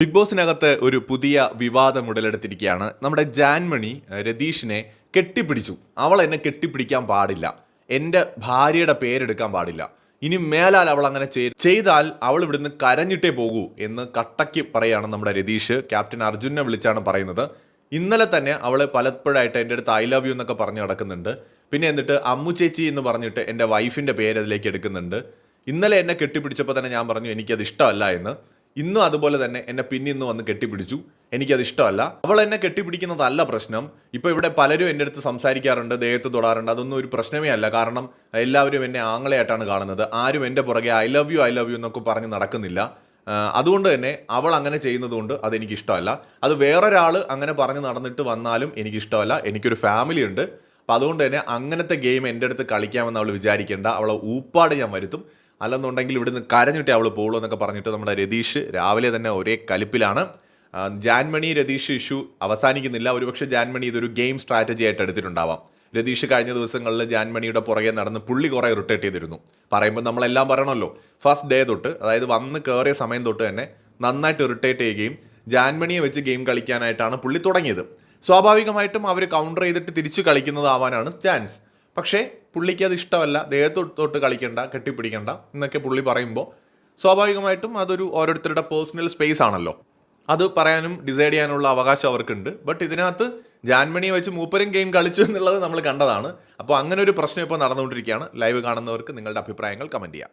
Big ബോസിനകത്ത് ഒരു പുതിയ വിവാദം ഉടലെടുത്തിരിക്കുകയാണ്. നമ്മുടെ ജാൻമണി രതീഷിനെ കെട്ടിപ്പിടിച്ചു. അവൾ എന്നെ കെട്ടിപ്പിടിക്കാൻ പാടില്ല. എന്റെ ഭാര്യയുടെ പേരെടുക്കാൻ പാടില്ല. ഇനി മേലാൽ അവൾ അങ്ങനെ ചെയ്താൽ അവൾ ഇവിടുന്ന് കരഞ്ഞിട്ടേ പോകൂ എന്ന് കട്ടയ്ക്ക് പറയാണ് നമ്മുടെ രതീഷ്. ക്യാപ്റ്റൻ അർജുനെ വിളിച്ചാണ് പറയുന്നത്. ഇന്നലെ തന്നെ അവൾ പലപ്പോഴായിട്ട് എന്റെ അടുത്ത് ഐ ലവ് യു എന്നൊക്കെ പറഞ്ഞ് നടക്കുന്നുണ്ട്. പിന്നെ എന്നിട്ട് അമ്മു ചേച്ചി എന്ന് പറഞ്ഞിട്ട് എന്റെ വൈഫിന്റെ പേര് അതിലേക്ക് എടുക്കുന്നുണ്ട്. ഇന്നലെ എന്നെ കെട്ടിപ്പിടിച്ചപ്പോൾ തന്നെ ഞാൻ പറഞ്ഞു എനിക്കത് ഇഷ്ടമല്ല എന്ന്. ഇന്നും അതുപോലെ തന്നെ എന്നെ പിന്നിന്ന് വന്ന് കെട്ടിപ്പിടിച്ചു. എനിക്കത് ഇഷ്ടമല്ല. അവൾ എന്നെ കെട്ടിപ്പിടിക്കുന്നതല്ല പ്രശ്നം. ഇപ്പോൾ ഇവിടെ പലരും എന്റെ അടുത്ത് സംസാരിക്കാറുണ്ട് ദേഹത്ത് തൊടാറുണ്ട്. അതൊന്നും ഒരു പ്രശ്നമേ അല്ല. കാരണം എല്ലാവരും എന്നെ ആങ്ങളെയായിട്ടാണ് കാണുന്നത്. ആരും എന്റെ പുറകെ I love you I love you എന്നൊക്കെ പറഞ്ഞ് നടക്കുന്നില്ല. അതുകൊണ്ട് തന്നെ അവൾ അങ്ങനെ ചെയ്യുന്നതുകൊണ്ട് അതെനിക്ക് ഇഷ്ടമല്ല അത് വേറൊരാൾ അങ്ങനെ പറഞ്ഞ് നടന്നിട്ട് വന്നാലും എനിക്കിഷ്ടമല്ല. എനിക്കൊരു ഫാമിലി ഉണ്ട്. അപ്പോൾ അതുകൊണ്ട് തന്നെ അങ്ങനത്തെ ഗെയിം എന്റെ അടുത്ത് കളിക്കാമെന്ന് അവൾ വിചാരിക്കേണ്ട. അവളെ ഊപ്പാട് ഞാൻ വരുത്തും. അല്ലെന്നുണ്ടെങ്കിൽ ഇവിടുന്ന് കരഞ്ഞിട്ടേ അവൾ പോകുള്ളൂ എന്നൊക്കെ പറഞ്ഞിട്ട് നമ്മുടെ രതീഷ് രാവിലെ തന്നെ ഒരേ കലിപ്പിലാണ്. ജാൻമണി രതീഷ് ഇഷ്യൂ അവസാനിക്കുന്നില്ല. ഒരുപക്ഷെ ജാൻമണി ഇതൊരു ഗെയിം സ്ട്രാറ്റജി ആയിട്ട് എടുത്തിട്ടുണ്ടാവാം. രതീഷ് കഴിഞ്ഞ ദിവസങ്ങളിൽ ജാൻമണിയുടെ പുറകെ നടന്ന് പുള്ളി കുറേ റൊട്ടേറ്റ് ചെയ്തിരുന്നു. പറയുമ്പോൾ നമ്മളെല്ലാം പറയണമല്ലോ. ഫസ്റ്റ് ഡേ തൊട്ട് അതായത് വന്ന് കയറിയ സമയം തൊട്ട് തന്നെ നന്നായിട്ട് റൊട്ടേറ്റ് ചെയ്യുകയും ജാൻമണിയെ വെച്ച് ഗെയിം കളിക്കാനായിട്ടാണ് പുള്ളി തുടങ്ങിയത്. സ്വാഭാവികമായിട്ടും അവർ കൗണ്ടർ ചെയ്തിട്ട് തിരിച്ച് കളിക്കുന്നതാവാനാണ് ചാൻസ് പക്ഷേ പുള്ളിക്ക് അത് ഇഷ്ടമല്ല. ദേഹത്തോട്ട് തൊട്ട് കളിക്കണ്ട കെട്ടിപ്പിടിക്കണ്ട എന്നൊക്കെ പുള്ളി പറയുമ്പോൾ സ്വാഭാവികമായിട്ടും അതൊരു ഓരോരുത്തരുടെ പേഴ്സണൽ സ്പേസ് ആണല്ലോ. അത് പറയാനും ഡിസൈഡ് ചെയ്യാനുള്ള അവകാശം അവർക്കുണ്ട്. ബട്ട് ഇതിനകത്ത് ജാൻമണിയെ വെച്ച് മൂപ്പരും ഗെയിം കളിച്ചു എന്നുള്ളത് നമ്മൾ കണ്ടതാണ്. അപ്പോൾ അങ്ങനെ ഒരു പ്രശ്നം ഇപ്പോൾ നടന്നുകൊണ്ടിരിക്കുകയാണ്. ലൈവ് കാണുന്നവർക്ക് നിങ്ങളുടെ അഭിപ്രായങ്ങൾ കമന്റ് ചെയ്യാം.